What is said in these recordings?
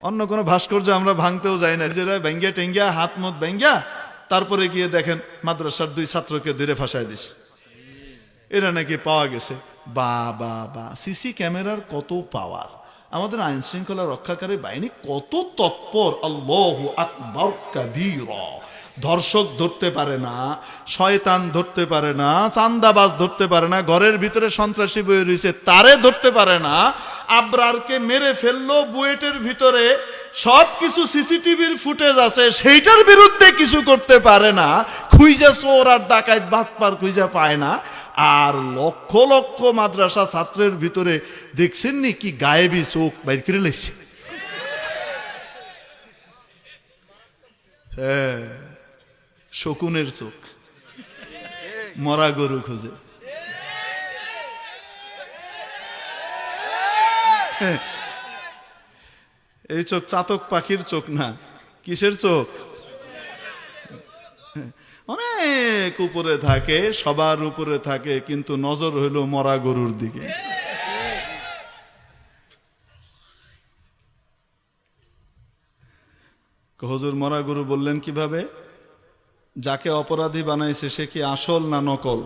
অন্য কোনো ভাস্কর্য আমরা ভাঙতেও যাই না। নিজেরা ব্যাঙ্গিয়া টেঙ্গিয়া, হাত মত ব্যাঙ্গিয়া তারপরে গিয়ে দেখেন মাদ্রাসার দুই ছাত্রকে দূরে ফাঁসায় দিস। এরা নাকি পাওয়া গেছে। বা বা বা। সিসি ক্যামেরার কত পাওয়ার? আমাদের আইন শৃঙ্খলা রক্ষাকারী বাহিনী কত তৎপর। ধর্ষক ধরতে পারে না, শয়তান ধরতে পারে না চান্দাবাজ ধরতে পারে না, ঘরের ভিতরে সন্ত্রাসী বয়ে রয়েছে, তারে ধরতে পারে না আবরারকে মেরে ফেলল, বুয়েটের ভিতরে। সব কিছু সিসিটিভির ফুটেজ আছে, সেইটার বিরুদ্ধে কিছু করতে পারে না। খুইজা চোর আর ডাকাত বাদ পার খুইজা পায় না। আর লক্ষ লক্ষ মাদ্রাসা ছাত্রের ভিতরে, দেখছেন নি কি গায়েবী চোখ বাইর করে লেছে? হ্যাঁ শকুনের চোখ। মরা গরু খুঁজে। এই চোখ চাতক পাখির চোখ না, কিসের চোখ? অনেক উপরে থাকে, সবার উপরে থাকে, কিন্তু নজর হইল মরা গরুর দিকে। হজুর, মরা গরু বললেন কীভাবে? যাকে অপরাধী বানাইছে, সে কি আসল না নকল?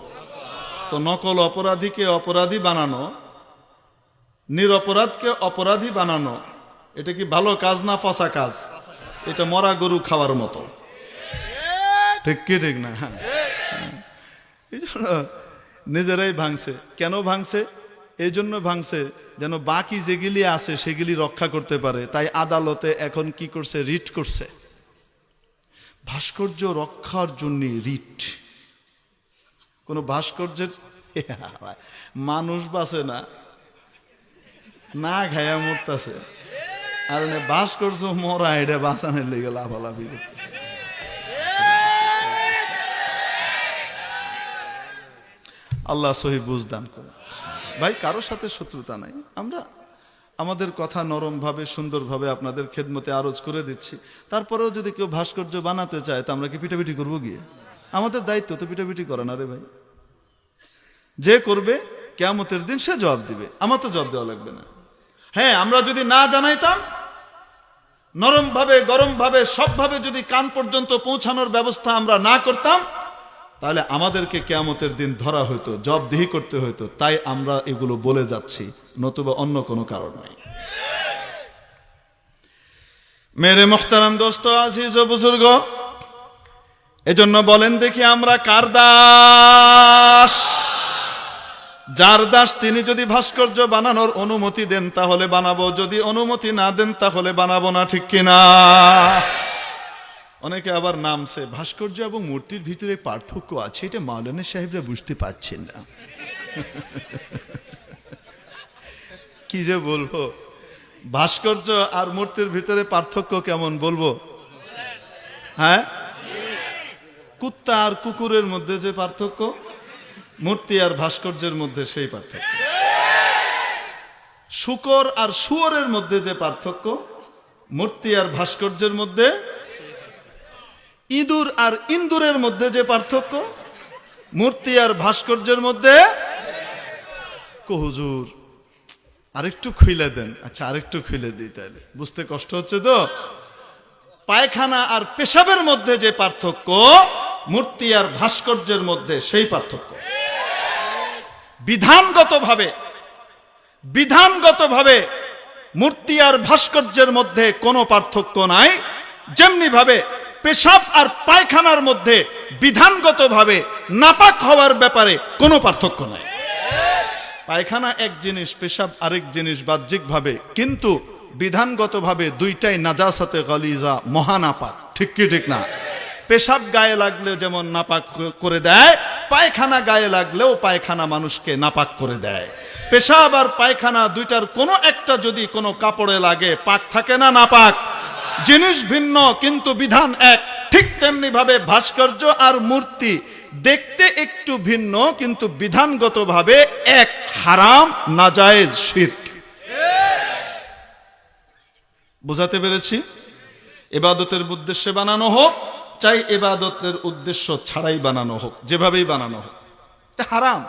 তো নকল অপরাধীকে অপরাধী বানানো নিরপরাধকে অপরাধী বানানো, এটা কি ভালো কাজ না ফসা কাজ? এটা মরা গরু খাওয়ার মতো। ঠিক কি ঠিক না? হ্যাঁ। নিজেরাই ভাঙছে। কেন ভাঙছে? এই জন্য ভাঙছে যেন বাকি যেগুলি আছে সেগুলি রক্ষা করতে পারে। তাই আদালতে এখন কি করছে? রিট করছে। ভাস্কর্য রক্ষার জন্য রিট। কোন ভাস্কর্যের মানুষ বাঁচে না। না খায়া মরতেছে। আর এনে ভাস্কর্য মরা এটা বাঁচানোর লেগে লাফালাফি করতেছে। আল্লাহ সহি বুঝদান করে ভাই, কারোর সাথে শত্রুতা নাই। আমরা আমাদের কথা নরমভাবে, সুন্দরভাবে আপনাদের খেদমতে আরজ করে দিচ্ছি। তারপরেও যদি কেউ ভাস্কর্য বানাতে চায়, তো আমরা কি পিটাপিটি করব গিয়ে? আমাদের দায়িত্ব তো পিটাপিটি করে না রে ভাই। যে করবে, কেয়ামতের দিন সে জবাব দিবে। আমার তো জবাব দেওয়া লাগবে না। হ্যাঁ আমরা যদি না জানাইতাম নরম ভাবে গরম ভাবে সবভাবে যদি কান পর্যন্ত পৌঁছানোর ব্যবস্থা আমরা না করতাম, তাহলে আমাদেরকে কেয়ামতের দিন ধরা হইতো, জবদিহি করতে হইতো, তাই আমরা এগুলো বলে যাচ্ছি, নতুবা অন্য কোনো কারণ নাই। মেরে মোখতারাম দোস্ত, আজিজ ও বুজুর্গ, এজন্য বলেন দেখি আমরা কার দাস? যার দাস তিনি যদি ভাস্কর্য বানানোর অনুমতি দেন, তাহলে বানাবো। যদি অনুমতি না দেন, তাহলে বানাবো না, ঠিক কিনা? অনেকে আবার নামছে ভাস্কর্য এবং মূর্তির ভিতরে পার্থক্য আছে, এটা মাওলানা সাহেবরা বুঝতে পারছেন না। কি যে বলব? ভাস্কর্য আর মূর্তির ভিতরে পার্থক্য কেমন বলব? হ্যাঁ? কুত্তা আর কুকুরের মধ্যে যে পার্থক্য? মূর্তি আর ভাস্কর্যের মধ্যে সেই পার্থক্য। শুকর আর শুয়োরের মধ্যে যে পার্থক্য, মূর্তি আর ভাস্কর্যের মধ্যে, ইঁদুর আর ইন্দুরের মধ্যে যে পার্থক্য, মূর্তি আর ভাস্কর্যের মধ্যে কহুজুর আরেকটু খুইলে দেন। আচ্ছা আরেকটু খুইলে দিই তাহলে। বুঝতে কষ্ট হচ্ছে তো? পায়খানা আর পেশাবের মধ্যে যে পার্থক্য, মূর্তি আর ভাস্কর্যের মধ্যে সেই পার্থক্য। বিধানগতভাবে বিধানগতভাবে মূর্তি আর ভাস্কর্যের মধ্যে কোনো পার্থক্য নাই। যেমনি ভাবে পেশাব আর পায়খানার মধ্যে বিধানগতভাবে নাপাক হওয়ার ব্যাপারে কোনো পার্থক্য নাই। পায়খানা এক জিনিস, পেশাব আরেক জিনিস বাহ্যিকভাবে, কিন্তু বিধানগতভাবে দুইটাই নাজাসাতে গলিজা মহানাপাক। ঠিক কি, ঠিক না? পেশাব গায়ে লাগলে যেমন নাপাক করে দেয় পায়খানা গায়ে লাগলেও পায়খানা মানুষকে নাপাক করে দেয়। পেশাব আর পায়খানা দুইটার কোনো একটা যদি কোনো কাপড়ে লাগে, পাক থাকে না নাপাক। জিনিস ভিন্ন, কিন্তু বিধান এক। ঠিক তেমনি ভাবে ভাস্কর্য আর মূর্তি দেখতে একটু ভিন্ন, কিন্তু বিধানগতভাবে এক। হারাম, নাজায়েজ, শির্ক। বুঝাতে পেরেছি? এবাদতের উদ্দেশ্যে বানানো হোক চাই এবাদতের উদ্দেশ্য ছাড়াই বানানো হোক যেভাবেই বানানো হোক। এটা হারাম।